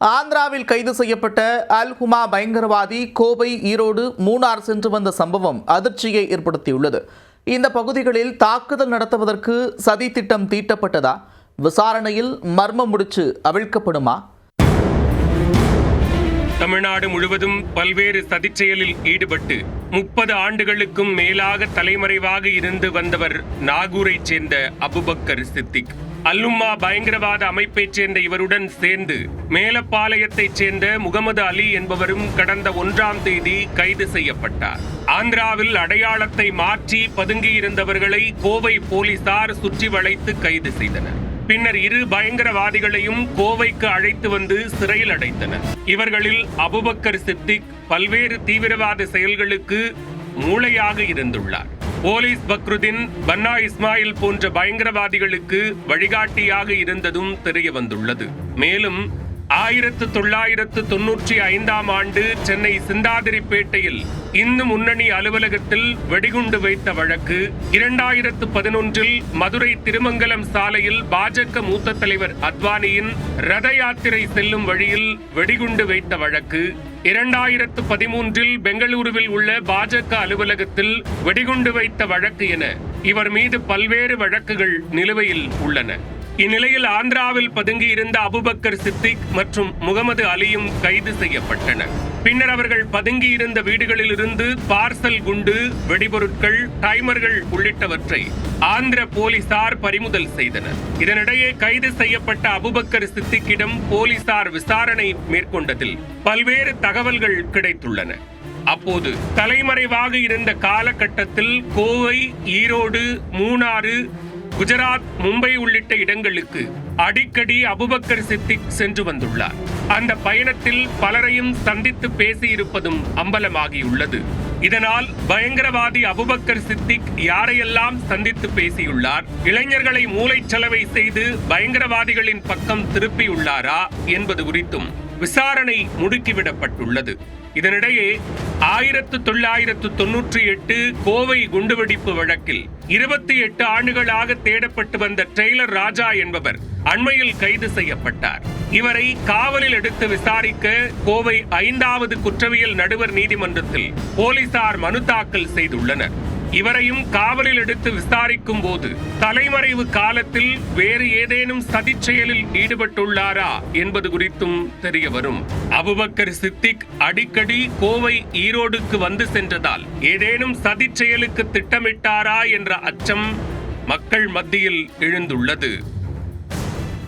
ஆந்திராவில் கைது செய்யப்பட்ட அல் ஹுமா பயங்கரவாதி கோவை ஈரோடு மூணார் சென்று வந்த சம்பவம் அதிர்ச்சியை ஏற்படுத்தியுள்ளது. இந்த பகுதிகளில் தாக்குதல் நடத்துவதற்கு சதி திட்டம் தீட்டப்பட்டதா? விசாரணையில் மர்மம் முடிச்சு அவிழ்க்கப்படுமா? தமிழ்நாடு முழுவதும் பல்வேறு சதிச்செயலில் ஈடுபட்டு முப்பது ஆண்டுகளுக்கும் மேலாக தலைமறைவாக இருந்து வந்தவர் நாகூரைச் சேர்ந்த அபுபக்கர் சித்திக். அல்லும்மா பயங்கரவாத அமைப்பைச் சேர்ந்த இவருடன் சேர்ந்து மேலப்பாளையத்தைச் சேர்ந்த முகமது அலி என்பவரும் கடந்த ஒன்றாம் தேதி கைது செய்யப்பட்டார். ஆந்திராவில் அடையாளத்தை மாற்றி பதுங்கியிருந்தவர்களை கோவை போலீசார் சுற்றி வளைத்து கைது செய்தனர். பின்னர் இரு பயங்கரவாதிகளையும் கோவைக்கு அழைத்து வந்து சிறையில் அடைத்தனர். இவர்களில் அபுபக்கர் சித்திக் பல்வேறு தீவிரவாத செயல்களுக்கு மூளையாக இருந்துள்ளார். போலீஸ் பக்ருதீன் பன்னா இஸ்மாயில் போன்ற பயங்கரவாதிகளுக்கு வழிகாட்டியாக இருந்ததும் தெரிய வந்துள்ளது மேலும் ஆயிரத்து தொள்ளாயிரத்து தொன்னூற்றி ஐந்தாம் ஆண்டு சென்னை சிந்தாதிரிப்பேட்டையில் இந்து முன்னணி அலுவலகத்தில் வெடிகுண்டு வைத்த வழக்கு. இரண்டாயிரத்து பதினொன்றில் மதுரை திருமங்கலம் சாலையில் பாஜக மூத்த தலைவர் அத்வானியின் ரத யாத்திரை செல்லும் வழியில் வெடிகுண்டு வைத்த வழக்கு. இரண்டாயிரத்து பதிமூன்றில் பெங்களூருவில் உள்ள பாஜக அலுவலகத்தில் வெடிகுண்டு வைத்த வழக்கு என இவர் மீது பல்வேறு வழக்குகள் நிலுவையில் உள்ளன. இந்நிலையில் ஆந்திராவில் பதுங்கியிருந்த அபுபக்கர் சித்திக் மற்றும் முகமது அலியும் கைது செய்யப்பட்டனர் பின்னர் அவர்கள் பதுங்கியிருந்த வீடுகளிலிருந்து பார்சல் குண்டு வெடிபொருட்கள் டைமர்கள் உள்ளிட்டவற்றை ஆந்திர போலீசார் பறிமுதல் செய்தனர். இதனிடையே கைது செய்யப்பட்ட அபுபக்கர் சித்திக்கிடம் போலீசார் விசாரணை மேற்கொண்டதில் பல்வேறு தகவல்கள் கிடைத்துள்ளன. அப்போது தலைமறைவாக இருந்த காலகட்டத்தில் கோவை ஈரோடு மூணாறு குஜராத் மும்பை உள்ளிட்ட இடங்களுக்கு அடிக்கடி அபுபக்கர் சித்திக் சென்று வந்துள்ளார். அந்த பயணத்தில் பலரையும் சந்தித்து பேசியிருப்பதும் அம்பலமாகியுள்ளது. இதனால் பயங்கரவாதி அபுபக்கர் சித்திக் யாரையெல்லாம் சந்தித்து பேசியுள்ளார் இளைஞர்களை மூளைச்சலவை செய்து பயங்கரவாதிகளின் பக்கம் திருப்பியுள்ளாரா என்பது குறித்தும் விசாரணை முடுக்கிவிடப்பட்டுள்ளது. இதனிடையே ஆயிரத்து தொள்ளாயிரத்து தொன்னூற்றி எட்டு கோவை குண்டுவெடிப்பு வழக்கில் இருபத்தி எட்டு ஆண்டுகளாக தேடப்பட்டு வந்த டெய்லர் ராஜா என்பவர் அண்மையில் கைது செய்யப்பட்டார். இவரை காவலில் எடுத்து விசாரிக்க கோவை ஐந்தாவது குற்றவியல் நடுவர் நீதிமன்றத்தில் போலீசார் மனு தாக்கல் செய்துள்ளனர். இவரையும் காவலில் எடுத்து விசாரிக்கும் போது தலைமறைவு காலத்தில் வேறு ஏதேனும் சதிச் செயலில் ஈடுபட்டுள்ளாரா என்பது குறித்தும் தெரிய வரும். அபுபக்கர் சித்திக் அடிக்கடி கோவை ஈரோடுக்கு வந்து சென்றதால் ஏதேனும் சதிச் செயலுக்கு திட்டமிட்டாரா என்ற அச்சம் மக்கள் மத்தியில் எழுந்துள்ளது.